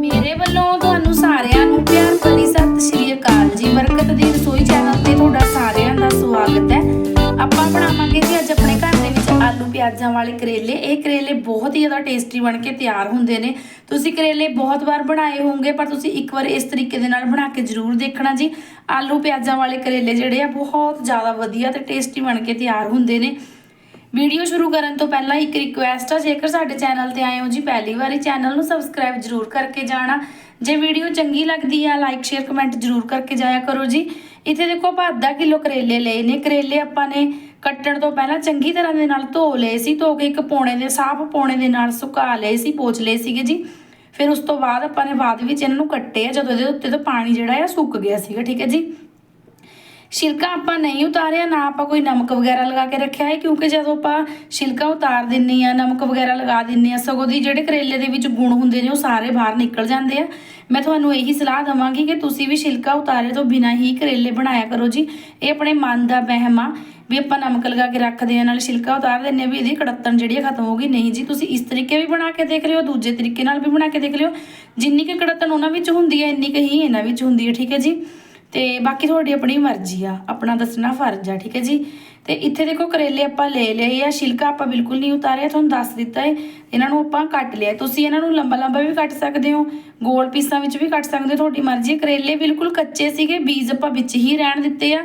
ਮੇਰੇ ਵੱਲੋਂ ਤੁਹਾਨੂੰ ਸਾਰਿਆਂ ਨੂੰ ਪਿਆਰ ਭਰੀ ਸਤਿ ਸ਼੍ਰੀ ਅਕਾਲ ਜੀ। ਬਰਕਤ ਦੀ ਰਸੋਈ ਚੈਨਲ ਤੇ ਤੁਹਾਡਾ ਸਾਰਿਆਂ ਦਾ ਸਵਾਗਤ ਹੈ। ਆਪਾਂ ਬਣਾਵਾਂਗੇ ਜੀ ਅੱਜ ਆਪਣੇ ਘਰ ਦੇ ਵਿੱਚ ਆਲੂ ਪਿਆਜ਼ਾਂ ਵਾਲੇ ਕਰੇਲੇ। ਇਹ ਕਰੇਲੇ ਬਹੁਤ ਹੀ ਜ਼ਿਆਦਾ ਟੇਸਟੀ ਬਣ ਕੇ ਤਿਆਰ ਹੁੰਦੇ ਨੇ। ਤੁਸੀਂ ਕਰੇਲੇ ਬਹੁਤ ਵਾਰ ਬਣਾਏ ਹੋਵੋਗੇ ਪਰ ਤੁਸੀਂ ਇੱਕ ਵਾਰ ਇਸ ਤਰੀਕੇ ਦੇ ਨਾਲ ਬਣਾ ਕੇ ਜ਼ਰੂਰ ਦੇਖਣਾ ਜੀ। ਆਲੂ ਪਿਆਜ਼ਾਂ ਵਾਲੇ ਕਰੇਲੇ ਜਿਹੜੇ ਆ, ਬਹੁਤ ਜ਼ਿਆਦਾ ਵਧੀਆ ਤੇ ਟੇਸਟੀ ਬਣ ਕੇ ਤਿਆਰ ਹੁੰਦੇ ਨੇ। ਵੀਡੀਓ ਸ਼ੁਰੂ ਕਰਨ ਤੋਂ ਪਹਿਲਾਂ ਇੱਕ ਰਿਕੁਐਸਟ ਆ, ਜੇਕਰ ਸਾਡੇ ਚੈਨਲ ਤੇ ਆਏ ਹੋ ਜੀ, ਪਹਿਲੀ ਵਾਰੀ ਚੈਨਲ ਨੂੰ ਸਬਸਕ੍ਰਾਈਬ ਜਰੂਰ ਕਰਕੇ ਜਾਣਾ। ਜੇ ਵੀਡੀਓ ਚੰਗੀ ਲੱਗਦੀ ਆ ਲਾਈਕ ਸ਼ੇਅਰ ਕਮੈਂਟ ਜਰੂਰ ਕਰਕੇ ਜਾਇਆ ਕਰੋ ਜੀ। ਇੱਥੇ ਦੇਖੋ ਆਪਾਂ ਅੱਧਾ ਕਿਲੋ ਕਰੇਲੇ ਲਏ ਨੇ। ਕਰੇਲੇ ਆਪਾਂ ਨੇ ਕੱਟਣ ਤੋਂ ਪਹਿਲਾਂ ਚੰਗੀ ਤਰ੍ਹਾਂ ਦੇ ਨਾਲ ਧੋ ਲਏ ਸੀ, ਧੋ ਕੇ ਇੱਕ ਪੌਣੇ ਦੇ, ਸਾਫ਼ ਪੌਣੇ ਦੇ ਨਾਲ ਸੁਕਾ ਲਏ ਸੀ, ਪੋਚ ਲਏ ਸੀਗੇ ਜੀ। ਫਿਰ ਉਸ ਤੋਂ ਬਾਅਦ ਆਪਾਂ ਨੇ ਬਾਅਦ ਵਿੱਚ ਇਹਨਾਂ ਨੂੰ ਕੱਟੇ ਆ, ਜਦੋਂ ਇਹਦੇ ਉੱਤੇ ਤੋਂ ਪਾਣੀ ਜਿਹੜਾ ਆ ਸੁੱਕ ਗਿਆ ਸੀਗਾ, ਠੀਕ ਹੈ ਜੀ। ਛਿਲਕਾ ਆਪਾਂ ਨਹੀਂ ਉਤਾਰਿਆ, ਨਾ ਆਪਾਂ ਕੋਈ ਨਮਕ ਵਗੈਰਾ ਲਗਾ ਕੇ ਰੱਖਿਆ ਹੈ, ਕਿਉਂਕਿ ਜਦੋਂ ਆਪਾਂ ਛਿਲਕਾ ਉਤਾਰ ਦਿੰਨੇ ਆ ਨਮਕ ਵਗੈਰਾ ਲਗਾ ਦਿੰਨੇ ਆ ਸਗੋਂ ਦੀ ਜਿਹੜੇ ਕਰੇਲੇ ਦੇ ਵਿੱਚ ਗੁਣ ਹੁੰਦੇ ਨੇ, ਉਹ ਸਾਰੇ ਬਾਹਰ ਨਿਕਲ ਜਾਂਦੇ ਆ। ਮੈਂ ਤੁਹਾਨੂੰ ਇਹੀ ਸਲਾਹ ਦਵਾਂਗੀ ਕਿ ਤੁਸੀਂ ਵੀ ਛਿਲਕਾ ਉਤਾਰੇ ਤੋਂ ਬਿਨਾਂ ਹੀ ਕਰੇਲੇ ਬਣਾਇਆ ਕਰੋ ਜੀ। ਇਹ ਆਪਣੇ ਮਨ ਦਾ ਵਹਿਮ ਆ, ਵੀ ਆਪਾਂ ਨਮਕ ਲਗਾ ਕੇ ਰੱਖਦੇ ਆ ਨਾਲ ਛਿਲਕਾ ਉਤਾਰ ਦਿੰਨੇ ਆ ਵੀ ਇਹਦੀ ਕੜੱਤਣ ਜਿਹੜੀ ਆ ਖਤਮ ਹੋ ਗਈ। ਨਹੀਂ ਜੀ, ਤੁਸੀਂ ਇਸ ਤਰੀਕੇ ਵੀ ਬਣਾ ਕੇ ਦੇਖ ਲਿਓ, ਦੂਜੇ ਤਰੀਕੇ ਨਾਲ ਵੀ ਬਣਾ ਕੇ ਦੇਖ ਲਿਓ। ਜਿੰਨੀ ਕਿ ਕੜੱਤਣ ਉਹਨਾਂ ਵਿੱਚ ਹੁੰਦੀ ਹੈ, ਇੰਨੀ ਕੁ ਹੀ ਇਹਨਾਂ ਵਿੱਚ ਹੁੰਦੀ ਹੈ, ਠੀਕ ਹੈ ਜੀ। ਤੇ ਬਾਕੀ ਤੁਹਾਡੀ ਆਪਣੀ ਮਰਜ਼ੀ ਆ, ਆਪਣਾ ਦੱਸਣਾ ਫਰਜ਼ ਆ, ਠੀਕ ਹੈ ਜੀ? ਤੇ ਇੱਥੇ ਦੇਖੋ ਕਰੇਲੇ ਆਪਾਂ ਲੈ ਲਏ ਆ ਛਿਲਕਾ ਆਪਾਂ ਬਿਲਕੁਲ ਨਹੀਂ ਉਤਾਰਿਆ, ਤੁਹਾਨੂੰ ਦੱਸ ਦਿੱਤਾ ਹੈ। ਇਹਨਾਂ ਨੂੰ ਆਪਾਂ ਕੱਟ ਲਿਆ ਤੁਸੀਂ ਇਹਨਾਂ ਨੂੰ ਲੰਬਾ ਲੰਬਾ ਵੀ ਕੱਟ ਸਕਦੇ ਹੋ, ਗੋਲ ਪੀਸਾਂ ਵਿੱਚ ਵੀ ਕੱਟ ਸਕਦੇ ਹੋ, ਤੁਹਾਡੀ ਮਰਜ਼ੀ ਕਰੇਲੇ ਬਿਲਕੁਲ ਕੱਚੇ ਸੀਗੇ, ਬੀਜ ਆਪਾਂ ਵਿੱਚ ਹੀ ਰਹਿਣ ਦਿੱਤੇ ਆ।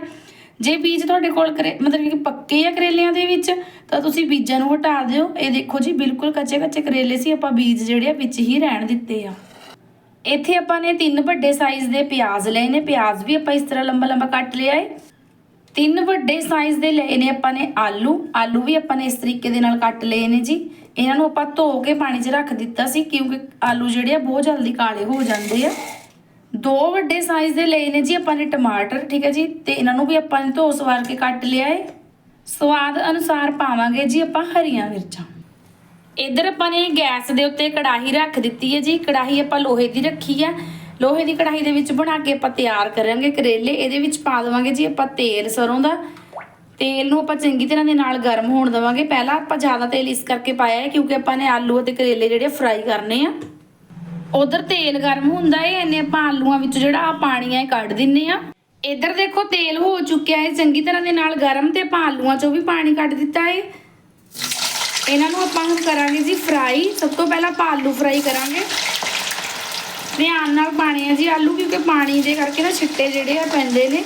ਜੇ ਬੀਜ ਤੁਹਾਡੇ ਕੋਲ ਕਰੇ, ਮਤਲਬ ਕਿ ਪੱਕੇ ਆ ਕਰੇਲਿਆਂ ਦੇ ਵਿੱਚ, ਤਾਂ ਤੁਸੀਂ ਬੀਜਾਂ ਨੂੰ ਹਟਾ ਦਿਓ। ਇਹ ਦੇਖੋ ਜੀ, ਬਿਲਕੁਲ ਕੱਚੇ ਕੱਚੇ ਕਰੇਲੇ ਸੀ, ਆਪਾਂ ਬੀਜ ਜਿਹੜੇ ਆ ਵਿੱਚ ਹੀ ਰਹਿਣ ਦਿੱਤੇ ਆ। ਇੱਥੇ ਆਪਾਂ ਨੇ ਤਿੰਨ ਵੱਡੇ ਸਾਈਜ਼ ਦੇ ਪਿਆਜ਼ ਲਏ ਨੇ। ਪਿਆਜ਼ ਵੀ ਆਪਾਂ ਇਸ ਤਰ੍ਹਾਂ ਲੰਬਾ ਲੰਬਾ ਕੱਟ ਲਿਆ ਏ। ਤਿੰਨ ਵੱਡੇ ਸਾਈਜ਼ ਦੇ ਲਏ ਨੇ ਆਪਾਂ ਨੇ ਆਲੂ। ਆਲੂ ਵੀ ਆਪਾਂ ਨੇ ਇਸ ਤਰੀਕੇ ਦੇ ਨਾਲ ਕੱਟ ਲਏ ਨੇ ਜੀ। ਇਹਨਾਂ ਨੂੰ ਆਪਾਂ ਧੋ ਕੇ ਪਾਣੀ 'ਚ ਰੱਖ ਦਿੱਤਾ ਸੀ ਕਿਉਂਕਿ ਆਲੂ ਜਿਹੜੇ ਆ ਬਹੁਤ ਜਲਦੀ ਕਾਲੇ ਹੋ ਜਾਂਦੇ ਆ। ਦੋ ਵੱਡੇ ਸਾਈਜ਼ ਦੇ ਲਏ ਨੇ ਜੀ ਆਪਾਂ ਨੇ ਟਮਾਟਰ, ਠੀਕ ਹੈ ਜੀ? ਤੇ ਇਹਨਾਂ ਨੂੰ ਵੀ ਆਪਾਂ ਨੇ ਧੋ ਸਵਾਰ ਕੇ ਕੱਟ ਲਿਆ ਏ। ਸਵਾਦ ਅਨੁਸਾਰ ਪਾਵਾਂਗੇ ਜੀ ਆਪਾਂ ਹਰੀਆਂ ਮਿਰਚਾਂ। ਇੱਧਰ ਆਪਾਂ ਨੇ ਗੈਸ ਦੇ ਉੱਤੇ ਕੜਾਹੀ ਰੱਖ ਦਿੱਤੀ ਹੈ ਜੀ। ਕੜਾਹੀ ਆਪਾਂ ਲੋਹੇ ਦੀ ਰੱਖੀ ਆ। ਲੋਹੇ ਦੀ ਕੜਾਹੀ ਦੇ ਵਿੱਚ ਬਣਾ ਕੇ ਆਪਾਂ ਤਿਆਰ ਕਰਾਂਗੇ ਕਰੇਲੇ। ਇਹਦੇ ਵਿੱਚ ਪਾ ਦੇਵਾਂਗੇ ਜੀ ਆਪਾਂ ਤੇਲ ਸਰੋਂ ਦਾ। ਤੇਲ ਨੂੰ ਆਪਾਂ ਚੰਗੀ ਤਰ੍ਹਾਂ ਦੇ ਨਾਲ ਗਰਮ ਹੋਣ ਦੇਵਾਂਗੇ। ਪਹਿਲਾਂ ਆਪਾਂ ਜ਼ਿਆਦਾ ਤੇਲ ਇਸ ਕਰਕੇ ਪਾਇਆ ਹੈ ਕਿਉਂਕਿ ਆਪਾਂ ਨੇ ਆਲੂ ਅਤੇ ਕਰੇਲੇ ਜਿਹੜੇ ਫਰਾਈ ਕਰਨੇ ਆ। ਉਧਰ ਤੇਲ ਗਰਮ ਹੁੰਦਾ ਏ ਇਹਨੇ ਆਪਾਂ ਆਲੂਆਂ ਵਿੱਚ ਜਿਹੜਾ ਆ ਪਾਣੀ ਆ ਕੱਢ ਦਿੰਨੇ ਆ। ਇੱਧਰ ਦੇਖੋ ਤੇਲ ਹੋ ਚੁੱਕਿਆ ਹੈ। ਚੰਗੀ ਤਰ੍ਹਾਂ ਦੇ ਨਾਲ ਗਰਮ ਤੇ ਆਪਾਂ ਆਲੂਆਂ ਚੋਂ ਵੀ ਪਾਣੀ ਕੱਢ ਦਿੱਤਾ ਏ ਇਹਨਾਂ ਨੂੰ ਆਪਾਂ ਹੁਣ ਕਰਾਂਗੇ ਜੀ ਫਰਾਈ ਸਭ ਤੋਂ ਪਹਿਲਾਂ ਆਪਾਂ ਆਲੂ ਫਰਾਈ ਕਰਾਂਗੇ। ਧਿਆਨ ਨਾਲ ਪਾਣੇ ਆ ਜੀ ਆਲੂ, ਕਿਉਂਕਿ ਪਾਣੀ ਦੇ ਕਰਕੇ ਨਾ ਛਿੱਟੇ ਜਿਹੜੇ ਆ ਪੈਂਦੇ ਨੇ।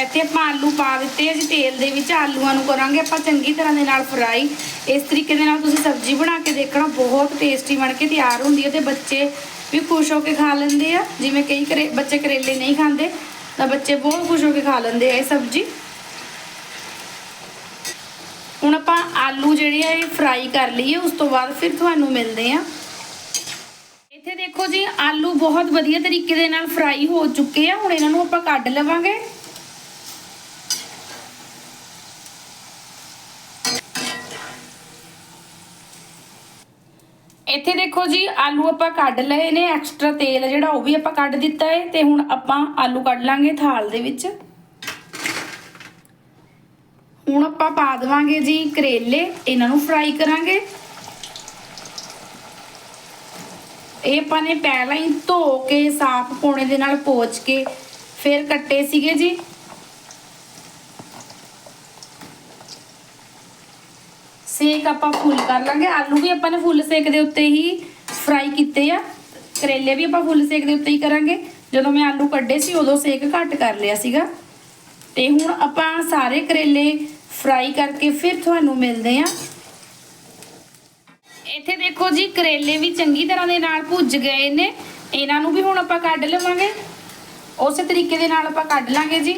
ਇੱਥੇ ਆਪਾਂ ਆਲੂ ਪਾ ਦਿੱਤੇ ਆ ਜੀ, ਤੇਲ ਦੇ ਵਿੱਚ ਆਲੂਆਂ ਨੂੰ ਕਰਾਂਗੇ ਆਪਾਂ ਚੰਗੀ ਤਰ੍ਹਾਂ ਦੇ ਨਾਲ ਫਰਾਈ ਇਸ ਤਰੀਕੇ ਦੇ ਨਾਲ ਤੁਸੀਂ ਸਬਜ਼ੀ ਬਣਾ ਕੇ ਦੇਖਣਾ, ਬਹੁਤ ਟੇਸਟੀ ਬਣ ਕੇ ਤਿਆਰ ਹੁੰਦੀ ਹੈ ਤੇ ਬੱਚੇ ਵੀ ਖੁਸ਼ ਹੋ ਕੇ ਖਾ ਲੈਂਦੇ ਆ। ਜਿਵੇਂ ਕਈ ਕਰੇ ਬੱਚੇ ਕਰੇਲੇ ਨਹੀਂ ਖਾਂਦੇ। ਤਾਂ ਬੱਚੇ ਬਹੁਤ ਖੁਸ਼ ਹੋ ਕੇ ਖਾ ਲੈਂਦੇ ਆ ਇਹ ਸਬਜ਼ੀ। ਹੁਣ ਆਪਾਂ ਆਲੂ ਜਿਹੜੇ ਆ ਇਹ ਫਰਾਈ ਕਰ ਲਈਏ, ਉਸ ਤੋਂ ਬਾਅਦ ਫਿਰ ਤੁਹਾਨੂੰ ਮਿਲਦੇ ਆ। ਇੱਥੇ ਦੇਖੋ ਜੀ, ਆਲੂ ਬਹੁਤ ਵਧੀਆ ਤਰੀਕੇ ਦੇ ਨਾਲ ਫਰਾਈ ਹੋ ਚੁੱਕੇ ਆ। ਹੁਣ ਇਹਨਾਂ ਨੂੰ ਆਪਾਂ ਕੱਢ ਲਵਾਂਗੇ। ਜੀ, ਆਲੂ ਆਪਾਂ ਕੱਢ ਲਏ ਨੇ ਐਕਸਟਰਾ ਤੇਲ ਜਿਹੜਾ ਉਹ ਵੀ ਆਪਾਂ ਕੱਢ ਦਿੱਤਾ ਹੈ ਤੇ ਹੁਣ ਆਪਾਂ ਆਲੂ ਕੱਢ ਲਾਂਗੇ ਥਾਲ ਦੇ ਵਿੱਚ। ਹੁਣ ਆਪਾਂ ਪਾ ਦੇਵਾਂਗੇ ਜੀ ਕਰੇਲੇ, ਇਹਨਾਂ ਨੂੰ ਫਰਾਈ ਕਰਾਂਗੇ। ਇਹ ਆਪਾਂ ਨੇ ਪਹਿਲਾਂ ਹੀ ਧੋ ਕੇ, ਸਾਫ਼ ਪੋਣੇ ਦੇ ਨਾਲ ਪੋਚ ਕੇ ਫਿਰ ਕੱਟੇ ਸੀਗੇ ਜੀ। ਸੇਕ ਆਪਾਂ ਫੁੱਲ ਕਰ ਲਾਂਗੇ। ਆਲੂ ਵੀ ਆਪਾਂ ਨੇ ਫੁੱਲ ਸੇਕ ਦੇ ਉੱਤੇ ਹੀ ਫਰਾਈ ਕੀਤੇ ਆ। ਕਰੇਲੇ ਵੀ ਆਪਾਂ ਫੁੱਲ ਸੇਕ ਦੇ ਉੱਤੇ ਹੀ ਕਰਾਂਗੇ। ਜਦੋਂ ਮੈਂ ਆਲੂ ਕੱਢੇ ਸੀ, ਉਦੋਂ ਸੇਕ ਘੱਟ ਕਰ ਲਿਆ ਸੀਗਾ। ਤੇ ਹੁਣ ਆਪਾਂ ਸਾਰੇ ਕਰੇਲੇ ਫਰਾਈ ਕਰਕੇ ਫਿਰ ਤੁਹਾਨੂੰ ਮਿਲਦੇ ਆ ਇੱਥੇ ਦੇਖੋ ਜੀ, ਕਰੇਲੇ ਵੀ ਚੰਗੀ ਤਰ੍ਹਾਂ ਦੇ ਨਾਲ ਭੁੱਜ ਗਏ ਨੇ। ਇਹਨਾਂ ਨੂੰ ਵੀ ਹੁਣ ਆਪਾਂ ਕੱਢ ਲਵਾਂਗੇ। ਉਸੇ ਤਰੀਕੇ ਦੇ ਨਾਲ ਆਪਾਂ ਕੱਢ ਲਾਂਗੇ ਜੀ।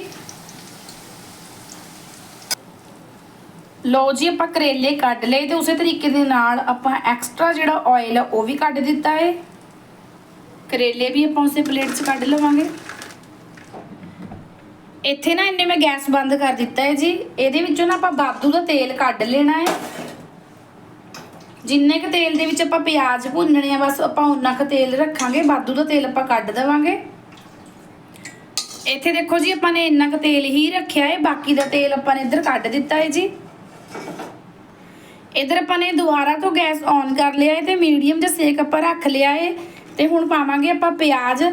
ਲਓ ਜੀ, ਆਪਾਂ ਕਰੇਲੇ ਕੱਢ ਲਏ ਤੇ ਉਸੇ ਤਰੀਕੇ ਦੇ ਨਾਲ ਆਪਾਂ ਐਕਸਟਰਾ ਜਿਹੜਾ ਆਇਲ ਆ, ਉਹ ਵੀ ਕੱਢ ਦਿੱਤਾ ਏ। ਕਰੇਲੇ ਵੀ ਆਪਾਂ ਉਸੇ ਪਲੇਟ 'ਚ ਕੱਢ ਲਵਾਂਗੇ। ਇੱਥੇ ਨਾ ਇੰਨੇ ਮੈਂ ਗੈਸ ਬੰਦ ਕਰ ਦਿੱਤਾ ਹੈ ਜੀ। ਇਹਦੇ ਵਿੱਚੋਂ ਨਾ ਆਪਾਂ ਬਾਦੂ ਦਾ ਤੇਲ ਕੱਢ ਲੈਣਾ ਹੈ ਜਿੰਨੇ ਕ ਤੇਲ ਦੇ ਵਿੱਚ ਆਪਾਂ ਪਿਆਜ਼ ਭੁੰਨਣੇ ਆ, ਬਸ ਆਪਾਂ ਉਨਾ ਕ ਤੇਲ ਰੱਖਾਂਗੇ। ਬਾਦੂ ਦਾ ਤੇਲ ਆਪਾਂ ਕੱਢ ਦੇਵਾਂਗੇ। ਇੱਥੇ ਦੇਖੋ ਜੀ, ਆਪਾਂ ਨੇ ਇੰਨਾ ਕੁ ਤੇਲ ਹੀ ਰੱਖਿਆ ਹੈ ਬਾਕੀ ਦਾ ਤੇਲ ਆਪਾਂ ਨੇ ਇੱਧਰ ਕੱਢ ਦਿੱਤਾ ਹੈ ਜੀ। ਇੱਧਰ ਆਪਾਂ ਨੇ ਦੁਬਾਰਾ ਤੋਂ ਗੈਸ ਔਨ ਕਰ ਲਿਆ ਹੈ ਤੇ ਮੀਡੀਅਮ ਜਿਹਾ ਸੇਕ ਆਪਾਂ ਰੱਖ ਲਿਆ ਹੈ ਤੇ ਹੁਣ ਪਾਵਾਂਗੇ ਆਪਾਂ ਪਿਆਜ਼।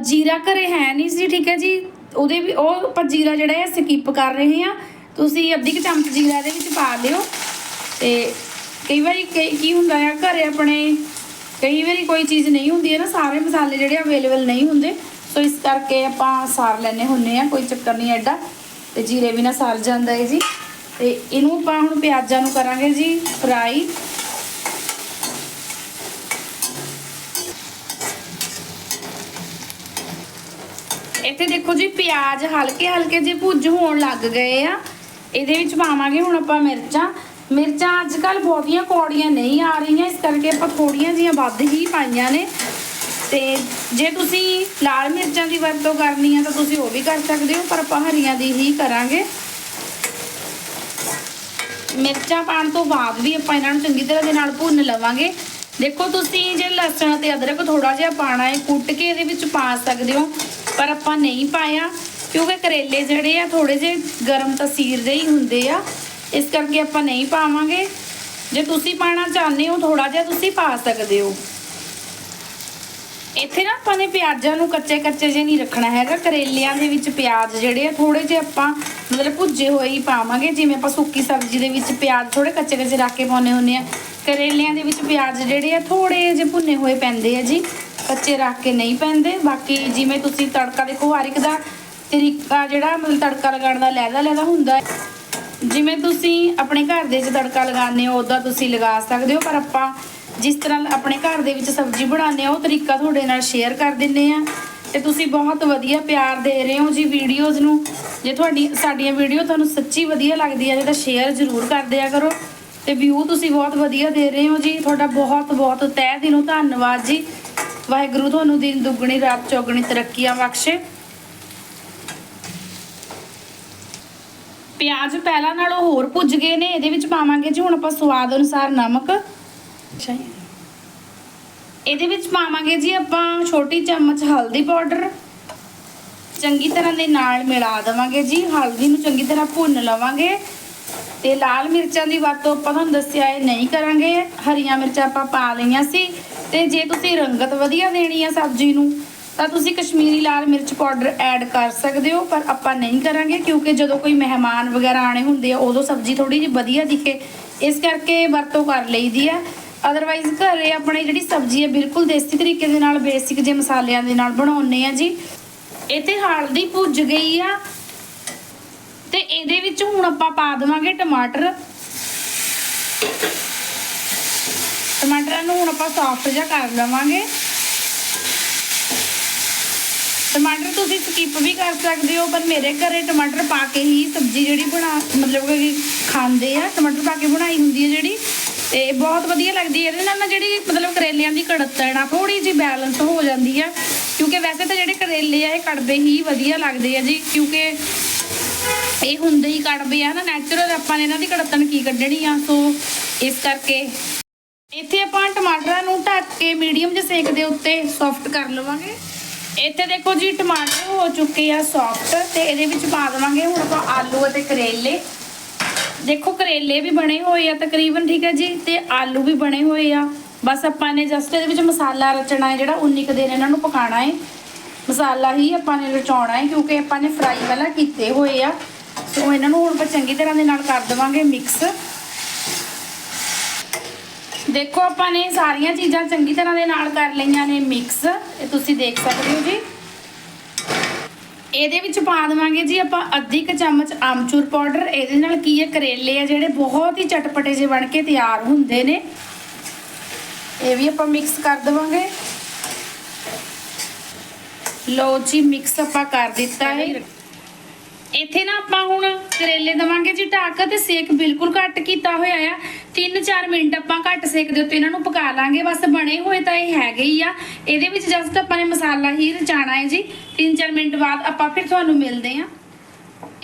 ਜੀਰਾ ਘਰੇ ਹੈ ਨਹੀਂ ਸੀ, ਠੀਕ ਹੈ ਜੀ? ਉਹਦੇ ਵੀ, ਉਹ ਆਪਾਂ ਜੀਰਾ ਜਿਹੜਾ ਹੈ ਸਕਿਪ ਕਰ ਰਹੇ ਹਾਂ। ਤੁਸੀਂ ਅੱਧੀ ਕੁ ਚਮਚ ਜੀਰਾ ਇਹਦੇ ਵਿੱਚ ਪਾ ਲਿਓ। ਤੇ ਕਈ ਵਾਰੀ ਕਈ- ਕੀ ਹੁੰਦਾ ਆ, ਘਰੇ ਆਪਣੇ ਕਈ ਵਾਰੀ ਕੋਈ ਚੀਜ਼ ਨਹੀਂ ਹੁੰਦੀ ਹੈ ਨਾ, ਸਾਰੇ ਮਸਾਲੇ ਜਿਹੜੇ ਅਵੇਲੇਬਲ ਨਹੀਂ ਹੁੰਦੇ। ਸੋ ਇਸ ਕਰਕੇ ਆਪਾਂ ਸਾਰ ਲੈਨੇ ਹੁੰਨੇ ਆ ਕੋਈ ਚੱਕਰ ਨਹੀਂ ਐਡਾ। ਤੇ ਜੀਰੇ ਵੀ ਨਾ ਸਰ ਜਾਂਦਾ ਹੈ ਜੀ। ਤੇ ਇਹਨੂੰ ਆਪਾਂ ਹੁਣ ਪਿਆਜ਼ਾਂ ਨੂੰ ਕਰਾਂਗੇ ਜੀ ਫਰਾਈ ਇੱਥੇ ਦੇਖੋ ਜੀ, ਪਿਆਜ਼ ਹਲਕੇ ਹਲਕੇ ਜੇ ਭੁੱਜ ਹੋਣ ਲੱਗ ਗਏ ਆ। ਇਹਦੇ ਵਿੱਚ ਪਾਵਾਂਗੇ ਹੁਣ ਆਪਾਂ ਮਿਰਚਾਂ। ਮਿਰਚਾਂ ਅੱਜ ਕੱਲ ਬਹੁਤੀਆਂ ਕੌੜੀਆਂ ਨਹੀਂ ਆ ਰਹੀਆਂ, ਇਸ ਕਰਕੇ ਆਪਾਂ ਥੋੜੀਆਂ ਜੀਆਂ ਵੱਧ ਹੀ ਪਾਈਆਂ ਨੇ। ਤੇ ਜੇ ਤੁਸੀਂ ਲਾਲ ਮਿਰਚਾਂ ਦੀ ਵਰਤੋਂ ਕਰਨੀ ਆ ਤਾਂ ਤੁਸੀਂ ਉਹ ਵੀ ਕਰ ਸਕਦੇ ਹੋ, ਪਰ ਆਪਾਂ ਹਰੀਆਂ ਦੀ ਹੀ ਕਰਾਂਗੇ। ਮਿਰਚਾਂ ਪਾਉਣ ਤੋਂ ਬਾਅਦ ਵੀ ਆਪਾਂ ਇਹਨਾਂ ਨੂੰ ਚੰਗੀ ਤਰ੍ਹਾਂ ਦੇ ਨਾਲ ਭੁੰਨ ਲਵਾਂਗੇ। ਦੇਖੋ, ਤੁਸੀਂ ਜੇ ਲਸਣ ਤੇ ਅਦਰਕ ਥੋੜਾ ਜਿਹਾ ਪਾਣਾ ਹੈ, ਕੁੱਟ ਕੇ ਇਹਦੇ ਵਿੱਚ ਪਾ ਸਕਦੇ ਹੋ, ਪਰ ਆਪਾਂ ਨਹੀਂ ਪਾਇਆ, ਕਿਉਂਕਿ ਕਰੇਲੇ ਜਿਹੜੇ ਆ ਥੋੜੇ ਜਿਹੇ ਗਰਮ ਤਸੀਰ ਦੇ ਹੀ ਹੁੰਦੇ ਆ। ਇਸ ਕਰਕੇ ਆਪਾਂ ਨਹੀਂ ਪਾਵਾਂਗੇ। ਜੇ ਤੁਸੀਂ ਪਾਣਾ ਚਾਹੁੰਦੇ ਹੋ ਥੋੜਾ ਜਿਹਾ ਤੁਸੀਂ ਪਾ ਸਕਦੇ ਹੋ। ਇੱਥੇ ਨਾ ਆਪਾਂ ਨੇ ਪਿਆਜ਼ਾਂ ਨੂੰ ਕੱਚੇ ਕੱਚੇ ਜੇ ਨਹੀਂ ਰੱਖਣਾ ਹੈਗਾ, ਕਰੇਲਿਆਂ ਦੇ ਵਿੱਚ ਪਿਆਜ਼ ਜਿਹੜੇ ਆ ਥੋੜੇ ਜਿਹੇ ਆਪਾਂ ਮਤਲਬ ਭੁੱਜੇ ਹੋਏ ਹੀ ਪਾਵਾਂਗੇ, ਜਿਵੇਂ ਆਪਾਂ ਸੁੱਕੀ ਸਬਜ਼ੀ ਦੇ ਵਿੱਚ ਪਿਆਜ਼ ਥੋੜੇ ਕੱਚੇ ਕੱਚੇ ਰੱਖ ਕੇ ਪਾਉਂਦੇ ਹੁੰਦੇ ਆ। ਕਰੇਲਿਆਂ ਦੇ ਵਿੱਚ ਪਿਆਜ਼ ਜਿਹੜੇ ਆ ਥੋੜੇ ਜਿਹੇ ਭੁੰਨੇ ਹੋਏ ਪੈਂਦੇ ਆ ਜੀ, ਕੱਚੇ ਰੱਖ ਕੇ ਨਹੀਂ ਪੈਂਦੇ। ਬਾਕੀ ਜਿਵੇਂ ਤੁਸੀਂ ਤੜਕਾ ਦੇਖੋ, ਹਰ ਇੱਕ ਦਾ ਤਰੀਕਾ ਜਿਹੜਾ ਮਤਲਬ ਤੜਕਾ ਲਗਾਉਣ ਦਾ ਲਹਿਦਾ ਲਹਿਦਾ ਹੁੰਦਾ ਹੈ। ਜਿਵੇਂ ਤੁਸੀਂ ਆਪਣੇ ਘਰ ਦੇ ਵਿੱਚ ਤੜਕਾ ਲਗਾਉਂਦੇ ਹੋ ਉਦਾਂ ਤੁਸੀਂ ਲਗਾ ਸਕਦੇ ਹੋ, ਪਰ ਆਪਾਂ ਜਿਸ ਤਰ੍ਹਾਂ ਆਪਣੇ ਘਰ ਦੇ ਵਿੱਚ ਸਬਜ਼ੀ ਬਣਾਉਂਦੇ ਆ ਉਹ ਤਰੀਕਾ ਤੁਹਾਡੇ ਨਾਲ ਸ਼ੇਅਰ ਕਰ ਦਿੰਨੇ ਆ ਤੇ ਤੁਸੀਂ ਬਹੁਤ ਵਧੀਆ ਪਿਆਰ ਦੇ ਰਹੇ ਹੋ ਜੀ ਵੀਡੀਓਜ਼ ਨੂੰ। ਜੇ ਤੁਹਾਡੀ, ਸਾਡੀਆਂ ਵੀਡੀਓ ਤੁਹਾਨੂੰ ਸੱਚੀ ਵਧੀਆ ਲੱਗਦੀ ਹੈ ਤਾਂ ਸ਼ੇਅਰ ਜ਼ਰੂਰ ਕਰ ਦਿਆ ਕਰੋ। ਤੇ ਵਿਊ ਤੁਸੀਂ ਬਹੁਤ ਵਧੀਆ ਦੇ ਰਹੇ ਹੋ ਜੀ। ਤੁਹਾਡਾ ਬਹੁਤ ਬਹੁਤ ਤਹਿ ਦਿਲੋਂ ਧੰਨਵਾਦ ਜੀ। ਵਾਹਿਗੁਰੂ ਤੁਹਾਨੂੰ ਦਿਨ ਦੁੱਗਣੀ, ਰਾਤ ਚੌਗਣੀ ਤਰੱਕੀਆਂ ਬਖਸ਼ੇ। ਪਿਆਜ਼ ਪਹਿਲਾਂ ਨਾਲੋਂ ਹੋਰ ਭੁੱਜ ਗਏ ਨੇ, ਇਹਦੇ ਵਿੱਚ ਪਾਵਾਂਗੇ ਜੀ ਹੁਣ ਆਪਾਂ ਸਵਾਦ ਅਨੁਸਾਰ ਨਮਕ। ਅੱਛਾ ਜੀ। ਇਹਦੇ ਵਿੱਚ ਪਾਵਾਂਗੇ ਜੀ ਆਪਾਂ ਛੋਟੀ ਚਮਚ ਹਲਦੀ ਪਾਊਡਰ। ਚੰਗੀ ਤਰ੍ਹਾਂ ਦੇ ਨਾਲ ਮਿਲਾ ਦੇਵਾਂਗੇ ਜੀ। ਹਲਦੀ ਨੂੰ ਚੰਗੀ ਤਰ੍ਹਾਂ ਭੁੰਨ ਲਵਾਂਗੇ। ਤੇ ਲਾਲ ਮਿਰਚਾਂ ਦੀ ਵਰਤੋਂ ਆਪਾਂ ਤੁਹਾਨੂੰ ਦੱਸਿਆ ਇਹ ਨਹੀਂ ਕਰਾਂਗੇ। ਹਰੀਆਂ ਮਿਰਚਾਂ ਆਪਾਂ ਪਾ ਲਈਆਂ ਸੀ। ਤੇ ਜੇ ਤੁਸੀਂ ਰੰਗਤ ਵਧੀਆ ਦੇਣੀ ਆ ਸਬਜ਼ੀ ਨੂੰ, ਤਾਂ ਤੁਸੀਂ ਕਸ਼ਮੀਰੀ ਲਾਲ ਮਿਰਚ ਪਾਊਡਰ ਐਡ ਕਰ ਸਕਦੇ ਹੋ, ਪਰ ਆਪਾਂ ਨਹੀਂ ਕਰਾਂਗੇ, ਕਿਉਂਕਿ ਜਦੋਂ ਕੋਈ ਮਹਿਮਾਨ ਵਗੈਰਾ ਆਣੇ ਹੁੰਦੇ ਆ, ਉਦੋਂ ਸਬਜ਼ੀ ਥੋੜੀ ਜਿਹੀ ਵਧੀਆ ਦਿਖੇ। ਇਸ ਕਰਕੇ ਵਰਤੋਂ ਕਰ ਲਈਦੀ ਆ। ਅਦਰਵਾਈਜ਼ ਘਰੇ ਆਪਣੇ ਜਿਹੜੀ ਸਬਜ਼ੀ ਹੈ, ਬਿਲਕੁਲ ਦੇਸੀ ਤਰੀਕੇ ਦੇ ਨਾਲ ਬੇਸਿਕ ਜੇ ਮਸਾਲਿਆਂ ਦੇ ਨਾਲ ਬਣਾਉਨੇ ਆ ਜੀ। ਇੱਥੇ ਹਲਦੀ ਭੁੱਜ ਗਈ ਆ। ਤੇ ਇਹਦੇ ਵਿੱਚ ਹੁਣ ਆਪਾਂ ਪਾ ਦੇਵਾਂਗੇ ਟਮਾਟਰ। ਟਮਾਟਰਾਂ ਨੂੰ ਹੁਣ ਆਪਾਂ ਸੌਫਟ ਜਿਹਾ ਕਰ ਲਵਾਂਗੇ। ਟਮਾਟਰ ਤੁਸੀਂ ਸਕਿਪ ਵੀ ਕਰ ਸਕਦੇ ਹੋ, ਪਰ ਮੇਰੇ ਘਰੇ ਟਮਾਟਰ ਪਾ ਕੇ ਹੀ ਸਬਜ਼ੀ ਜਿਹੜੀ ਬਣਾ, ਮਤਲਬ ਕਿ ਖਾਂਦੇ ਆ, ਟਮਾਟਰ ਪਾ ਕੇ ਬਣਾਈ ਹੁੰਦੀ ਹੈ ਜਿਹੜੀ। ਤੇ ਬਹੁਤ ਵਧੀਆ ਲੱਗਦੀ ਹੈ। ਇਹਦੇ ਨਾਲ ਨਾ ਜਿਹੜੀ ਮਤਲਬ ਕਰੇਲਿਆਂ ਦੀ ਕੜਤਣ ਆ ਥੋੜੀ ਜਿਹੀ ਬੈਲੈਂਸ ਹੋ ਜਾਂਦੀ ਆ। ਕਿਉਂਕਿ ਵੈਸੇ ਤਾਂ ਜਿਹੜੇ ਕਰੇਲੇ ਆ, ਇਹ ਕੜਵੇ ਹੀ ਵਧੀਆ ਲੱਗਦੇ ਆ ਜੀ, ਕਿਉਂਕਿ ਇਹ ਹੁੰਦੇ ਹੀ ਕੜਵੇ ਆ ਨਾ ਨੈਚੁਰਲ ਆਪਾਂ ਨੇ ਇਹਨਾਂ ਦੀ ਕੜਤਣ ਕੀ ਕੱਢਣੀ ਆ, ਸੋ ਇਸ ਕਰਕੇ ਇੱਥੇ ਆਪਾਂ ਟਮਾਟਰਾਂ ਨੂੰ ਢੱਕ ਕੇ ਮੀਡੀਅਮ ਜਿਹੇ ਸੇਕ ਦੇ ਉੱਤੇ ਸੌਫਟ ਕਰ ਲਵਾਂਗੇ। ਇੱਥੇ ਦੇਖੋ ਜੀ, ਟਮਾਟਰ ਹੋ ਚੁੱਕੇ ਆ ਸੌਫਟ ਤੇ ਇਹਦੇ ਵਿੱਚ ਪਾ ਦੇਵਾਂਗੇ ਹੁਣ ਆਪਾਂ ਆਲੂ ਅਤੇ ਕਰੇਲੇ। ਦੇਖੋ ਕਰੇਲੇ ਵੀ ਬਣੇ ਹੋਏ ਆ ਤਕਰੀਬਨ, ਠੀਕ ਹੈ ਜੀ, ਤੇ ਆਲੂ ਵੀ ਬਣੇ ਹੋਏ ਆ। ਬਸ ਆਪਾਂ ਨੇ ਜਸਟ ਇਹਦੇ ਵਿੱਚ ਮਸਾਲਾ ਰਚਣਾ ਹੈ, ਜਿਹੜਾ 19 ਕੁ ਦਿਨ ਇਹਨਾਂ ਨੂੰ ਪਕਾਉਣਾ ਹੈ। ਮਸਾਲਾ ਹੀ ਆਪਾਂ ਨੇ ਰਚਾਉਣਾ ਹੈ, ਕਿਉਂਕਿ ਆਪਾਂ ਨੇ ਫਰਾਈ ਪਹਿਲਾਂ ਕੀਤੇ ਹੋਏ ਆ। ਸੋ ਇਹਨਾਂ ਨੂੰ ਹੁਣ ਆਪਾਂ ਚੰਗੀ ਤਰ੍ਹਾਂ ਦੇ ਨਾਲ ਕਰ ਦੇਵਾਂਗੇ ਮਿਕਸ ਦੇਖੋ ਆਪਾਂ ਨੇ ਸਾਰੀਆਂ ਚੀਜ਼ਾਂ ਚੰਗੀ ਤਰ੍ਹਾਂ ਦੇ ਨਾਲ ਕਰ ਲਈਆਂ ਨੇ ਮਿਕਸ ਇਹ ਤੁਸੀਂ ਦੇਖ ਸਕਦੇ ਹੋ ਜੀ। ਇਹਦੇ ਵਿੱਚ ਪਾ ਦੇਵਾਂਗੇ ਜੀ ਆਪਾਂ ਅੱਧੀ ਕੁ ਚਮਚ ਆਮਚੂਰ ਪਾਊਡਰ। ਇਹਦੇ ਨਾਲ ਕੀ ਹੈ, ਕਰੇਲੇ ਆ ਜਿਹੜੇ ਬਹੁਤ ਹੀ ਚਟਪਟੇ ਜਿਹੇ ਬਣ ਕੇ ਤਿਆਰ ਹੁੰਦੇ ਨੇ। ਇਹ ਵੀ ਆਪਾਂ ਮਿਕਸ ਕਰ ਦੇਵਾਂਗੇ। ਲੋ ਜੀ ਮਿਕਸ ਆਪਾਂ ਕਰ ਦਿੱਤਾ ਹੈ। ਇੱਥੇ ਨਾ ਆਪਾਂ ਹੁਣ ਕਰੇਲੇ ਦਵਾਂਗੇ ਜੀ ਢੱਕ ਤੇ ਸੇਕ ਬਿਲਕੁਲ ਘੱਟ ਕੀਤਾ ਹੋਇਆ ਆ। 3-4 ਮਿੰਟ ਆਪਾਂ ਘੱਟ ਸੇਕ ਦੇ ਉੱਤੇ ਇਹਨਾਂ ਨੂੰ ਪਕਾ ਲਾਂਗੇ। ਬਸ ਬਣੇ ਹੋਏ ਤਾਂ ਇਹ ਹੈਗੇ ਹੀ ਆ। ਇਹਦੇ ਵਿੱਚ ਜਸਟ ਆਪਾਂ ਨੇ ਮਸਾਲਾ ਹੀ ਰਚਾਣਾ ਹੈ ਜੀ। 3-4 ਮਿੰਟ ਬਾਅਦ ਆਪਾਂ ਫਿਰ ਤੁਹਾਨੂੰ ਮਿਲਦੇ ਆ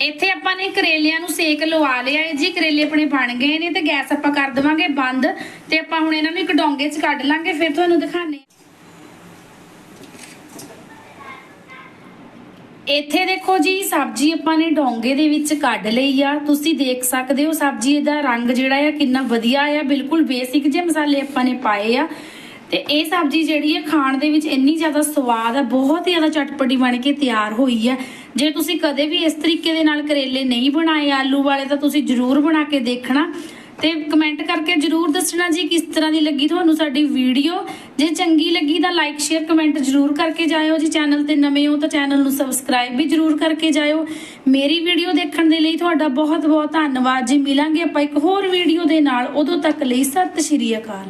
ਇੱਥੇ ਆਪਾਂ ਨੇ ਕਰੇਲਿਆਂ ਨੂੰ ਸੇਕ ਲਵਾ ਲਿਆ ਹੈ ਜੀ। ਕਰੇਲੇ ਆਪਣੇ ਬਣ ਗਏ ਨੇ ਤੇ ਗੈਸ ਆਪਾਂ ਕਰ ਦੇਵਾਂਗੇ ਬੰਦ। ਤੇ ਆਪਾਂ ਹੁਣ ਇਹਨਾਂ ਨੂੰ ਇੱਕ ਡੋਂਗੇ 'ਚ ਕੱਢ ਲਾਂਗੇ। ਫਿਰ ਤੁਹਾਨੂੰ ਦਿਖਾਣੇ ਇੱਥੇ ਦੇਖੋ ਜੀ, ਸਬਜ਼ੀ ਆਪਾਂ ਨੇ ਡੋਂਗੇ ਦੇ ਵਿੱਚ ਕੱਢ ਲਈ ਆ। ਤੁਸੀਂ ਦੇਖ ਸਕਦੇ ਹੋ ਸਬਜ਼ੀ ਦਾ ਰੰਗ ਜਿਹੜਾ ਆ, ਕਿੰਨਾ ਵਧੀਆ ਆ। ਬਿਲਕੁਲ ਬੇਸਿਕ ਜਿਹੇ ਮਸਾਲੇ ਆਪਾਂ ਨੇ ਪਾਏ ਆ। ਤੇ ਇਹ ਸਬਜ਼ੀ ਜਿਹੜੀ ਹੈ ਖਾਣ ਦੇ ਵਿੱਚ ਇੰਨੀ ਜ਼ਿਆਦਾ ਸਵਾਦ ਆ, ਬਹੁਤ ਹੀ ਜ਼ਿਆਦਾ ਚਟਪਟੀ ਬਣ ਕੇ ਤਿਆਰ ਹੋਈ ਆ। ਜੇ ਤੁਸੀਂ ਕਦੇ ਵੀ ਇਸ ਤਰੀਕੇ ਦੇ ਨਾਲ ਕਰੇਲੇ ਨਹੀਂ ਬਣਾਏ ਆਲੂ ਵਾਲੇ, ਤਾਂ ਤੁਸੀਂ ਜ਼ਰੂਰ ਬਣਾ ਕੇ ਦੇਖਣਾ। ਤੇ ਕਮੈਂਟ ਕਰਕੇ ਜਰੂਰ ਦੱਸਣਾ ਜੀ ਕਿਸ ਤਰ੍ਹਾਂ ਦੀ ਲੱਗੀ ਤੁਹਾਨੂੰ ਸਾਡੀ ਵੀਡੀਓ ਜੇ ਚੰਗੀ ਲੱਗੀ ਤਾਂ ਲਾਈਕ ਸ਼ੇਅਰ ਕਮੈਂਟ ਜਰੂਰ ਕਰਕੇ ਜਾਇਓ ਜੀ। ਚੈਨਲ ਤੇ ਨਵੇਂ ਹੋ ਤਾਂ ਚੈਨਲ ਨੂੰ ਸਬਸਕ੍ਰਾਈਬ ਵੀ ਜਰੂਰ ਕਰਕੇ ਜਾਇਓ। ਮੇਰੀ ਵੀਡੀਓ ਦੇਖਣ ਦੇ ਲਈ ਤੁਹਾਡਾ ਬਹੁਤ ਬਹੁਤ ਧੰਨਵਾਦ ਜੀ। ਮਿਲਾਂਗੇ ਆਪਾਂ ਇੱਕ ਹੋਰ ਵੀਡੀਓ ਦੇ ਨਾਲ। ਉਦੋਂ ਤੱਕ ਲਈ ਸਤਿ ਸ਼੍ਰੀ ਅਕਾਲ।